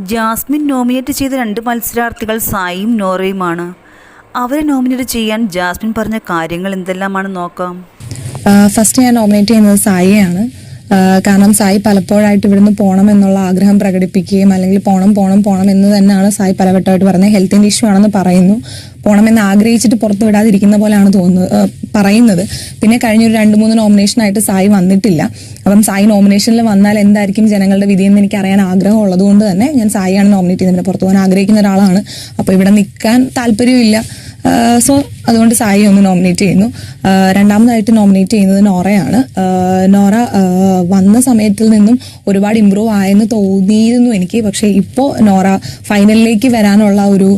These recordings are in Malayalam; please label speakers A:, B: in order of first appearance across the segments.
A: ജാസ്മിൻ നോമിനേറ്റ് ചെയ്ത രണ്ട് മത്സരാർത്ഥികൾ സായിയും നോറയുമാണ്. അവരെ നോമിനേറ്റ് ചെയ്യാൻ ജാസ്മിൻ പറഞ്ഞ കാര്യങ്ങൾ എന്തെല്ലാമാണ് നോക്കാം.
B: ഫസ്റ്റ് ഞാൻ നോമിനേറ്റ് ചെയ്യുന്നത് സായിയാണ് കാരണം സായി പലപ്പോഴായിട്ട് ഇവിടുന്ന് പോകണം എന്നുള്ള ആഗ്രഹം പ്രകടിപ്പിക്കുകയും അല്ലെങ്കിൽ പോണം പോണം പോണം എന്ന് തന്നെയാണ് സായി പലവട്ടമായിട്ട് പറഞ്ഞത് ഹെൽത്തിന്റെ ഇഷ്യൂ ആണെന്ന് പറയുന്നു. പോണമെന്ന് ആഗ്രഹിച്ചിട്ട് പുറത്തു വിടാതിരിക്കുന്ന പോലെയാണ് തോന്നുന്നത് പറയുന്നത്. പിന്നെ കഴിഞ്ഞൊരു രണ്ട് മൂന്ന് നോമിനേഷനായിട്ട് സായി വന്നിട്ടില്ല. അപ്പം സായി നോമിനേഷനിൽ വന്നാൽ എന്തായിരിക്കും ജനങ്ങളുടെ വിധി എന്ന് എനിക്ക് അറിയാൻ ആഗ്രഹം ഉള്ളതുകൊണ്ട് തന്നെ ഞാൻ സായിയാണ് നോമിനേറ്റ് ചെയ്യുന്നത്. പിന്നെ പുറത്തു പോകാൻ ആഗ്രഹിക്കുന്ന ഒരാളാണ്. അപ്പോൾ ഇവിടെ നിൽക്കാൻ താല്പര്യമില്ല. സോ അതുകൊണ്ട് സായി ഒന്ന് നോമിനേറ്റ് ചെയ്യുന്നു. രണ്ടാമതായിട്ട് നോമിനേറ്റ് ചെയ്യുന്നത് നോറയാണ്. നോറ വന്ന സമയത്തിൽ നിന്നും ഒരുപാട് ഇമ്പ്രൂവ് ആയെന്ന് തോന്നിയിരുന്നു എനിക്ക്. പക്ഷേ ഇപ്പോൾ നോറ ഫൈനലിലേക്ക് വരാനുള്ള ഒരു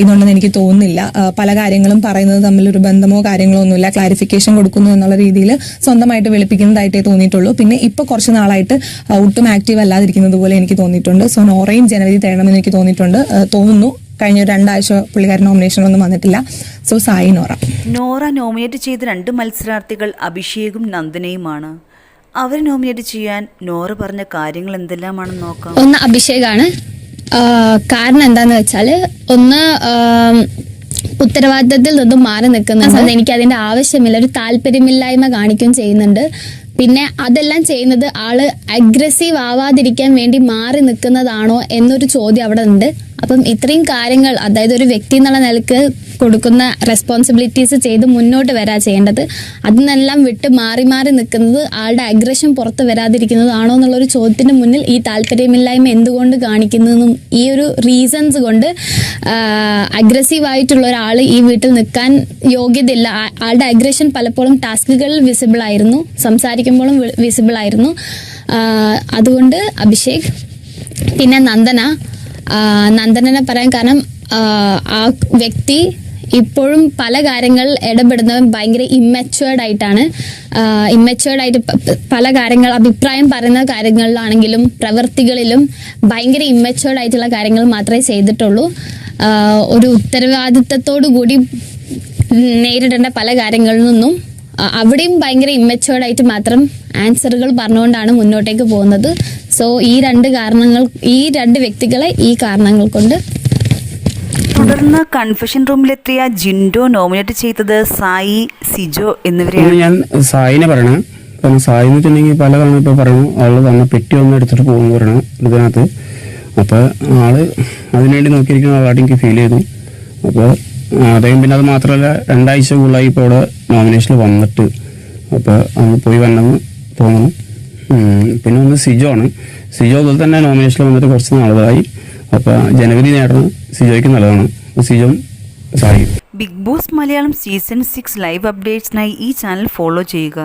B: ഇതുണ്ടെന്ന് എനിക്ക് തോന്നുന്നില്ല. പല കാര്യങ്ങളും പറയുന്നത് തമ്മിലൊരു ബന്ധമോ കാര്യങ്ങളോ ഒന്നുമില്ല. ക്ലാരിഫിക്കേഷൻ കൊടുക്കുന്നു എന്നുള്ള രീതിയിൽ സ്വന്തമായിട്ട് വെളുപ്പിക്കുന്നതായിട്ടേ തോന്നിയിട്ടുള്ളൂ. പിന്നെ ഇപ്പോൾ കുറച്ച് നാളായിട്ട് ഒട്ടും ആക്റ്റീവ് അല്ലാതിരിക്കുന്നത് പോലെ എനിക്ക് തോന്നിയിട്ടുണ്ട്. സോ നോറയും ജനവരി തേടണമെന്ന് എനിക്ക് തോന്നിയിട്ടുണ്ട്. തോന്നുന്നു. കഴിഞ്ഞ ഒരു രണ്ടാഴ്ച പുള്ളിക്കാരൻ നോമിനേഷൻ ഒന്നും വന്നിട്ടില്ല. സോ സായി നോറ.
A: നോറ നോമിനേറ്റ് ചെയ്ത രണ്ട് മത്സരാർത്ഥികൾ അഭിഷേകും നന്ദനയുമാണ്. അവരെ നോമിനേറ്റ് ചെയ്യാൻ നോറ പറഞ്ഞ കാര്യങ്ങൾ എന്തെല്ലാമാണെന്ന് നോക്കാം.
C: ഒന്ന് അഭിഷേകാണ്. കാരണം എന്താന്ന് വെച്ചാൽ ഒന്ന് ഉത്തരവാദിത്തത്തിൽ നിന്നും മാറി നിൽക്കുന്നുണ്ട്. എനിക്ക് അതിന്റെ ആവശ്യമില്ല. ഒരു താല്പര്യമില്ലായ്മ കാണിക്കുകയും ചെയ്യുന്നുണ്ട്. പിന്നെ അതെല്ലാം ചെയ്യുന്നത് ആൾ അഗ്രസീവ് ആവാതിരിക്കാൻ വേണ്ടി മാറി നിൽക്കുന്നതാണോ എന്നൊരു ചോദ്യം അവിടെ ഉണ്ട്. അപ്പം ഇത്രയും കാര്യങ്ങൾ അതായത് ഒരു വ്യക്തി എന്നുള്ള നിലയ്ക്ക് കൊടുക്കുന്ന റെസ്പോൺസിബിലിറ്റീസ് ചെയ്ത് മുന്നോട്ട് വരാ ചെയ്യേണ്ടത്. അതിനെല്ലാം വിട്ട് മാറി മാറി നിൽക്കുന്നത് ആളുടെ അഗ്രഷൻ പുറത്ത് വരാതിരിക്കുന്നതാണോ എന്നുള്ളൊരു ചോദ്യത്തിന് മുന്നിൽ ഈ താല്പര്യമില്ലായ്മ എന്തുകൊണ്ട് കാണിക്കുന്നതെന്നും ഈ ഒരു റീസൺസ് കൊണ്ട് അഗ്രസീവ് ആയിട്ടുള്ള ഒരാൾ ഈ വീട്ടിൽ നിൽക്കാൻ യോഗ്യതയില്ല. ആളുടെ അഗ്രഷൻ പലപ്പോഴും ടാസ്കുകളിൽ വിസിബിൾ ആയിരുന്നു. സംസാരിക്കുമ്പോഴും വിസിബിൾ ആയിരുന്നു. അതുകൊണ്ട് അഭിഷേക് പിന്നെ നന്ദന. നന്ദനെ നന്ദനനെ പറയാൻ കാരണം ആ വ്യക്തി ഇപ്പോഴും പല കാര്യങ്ങൾ ഇടപെടുന്നവൻ ഭയങ്കര ഇമ്മച്ചുവേർഡ് ആയിട്ടാണ്. ഇമ്മച്ചുവേർഡ് ആയിട്ട് പല കാര്യങ്ങൾ അഭിപ്രായം പറയുന്ന കാര്യങ്ങളിലാണെങ്കിലും പ്രവൃത്തികളിലും ഭയങ്കര ഇമ്മച്ചുവേർഡ് ആയിട്ടുള്ള കാര്യങ്ങൾ മാത്രമേ ചെയ്തിട്ടുള്ളൂ. ഒരു ഉത്തരവാദിത്തത്തോടു കൂടി നേരിടേണ്ട പല കാര്യങ്ങളിൽ നിന്നും അവിടെയും ഭയങ്കര ഇമ്മച്ചുവേർഡ് ആയിട്ട് മാത്രം ആൻസറുകൾ പറഞ്ഞുകൊണ്ടാണ് മുന്നോട്ടേക്ക് പോകുന്നത്. സോ ഈ രണ്ട് കാരണങ്ങൾ ഈ രണ്ട് വ്യക്തികളെ ഈ കാരണങ്ങൾ കൊണ്ട്
A: തുടർന്ന് കൺഫെഷൻ റൂമിലെത്തിയ ജിൻഡോ നോമിനേറ്റ് ചെയ്തത് സായി സിജോ എന്നിവരെയാണ്.
D: ഞാൻ സായിനെ പറയണേ. കാരണം സായി എന്ന് വെച്ചിട്ടുണ്ടെങ്കിൽ പല തവണ ഇപ്പോൾ പറഞ്ഞു ആൾ വന്ന പെട്ടി ഒന്ന് എടുത്തിട്ട് പോകുന്നു പറയണം ഇതിനകത്ത്. അപ്പോൾ ആൾ അതിനുവേണ്ടി നോക്കിയിരിക്കുന്ന ആളായിട്ട് എനിക്ക് ഫീൽ ചെയ്തു. അപ്പോൾ അദ്ദേഹം പിന്നെ അത് മാത്രമല്ല രണ്ടാഴ്ച കൂടുതലായി ഇപ്പോൾ അവിടെ നോമിനേഷനിൽ വന്നിട്ട്. അപ്പോൾ അന്ന് പോയി വന്നെന്ന് തോന്നുന്നു പിന്നെ ഒന്ന് സിജോ ആണ്. സിജോ അതുപോലെ തന്നെ നോമിനേഷനിൽ വന്നിട്ട് കുറച്ച് നാളുകളായി. അപ്പോൾ ജനുവരി നേടുന്ന സിജോയ്ക്ക് നല്ലതാണ്. സിജോ സഹായിക്കും
A: big boss Malayalam season six live അപ്ഡേറ്റ്സിനായി ഈ ചാനൽ ഫോളോ ചെയ്യുക.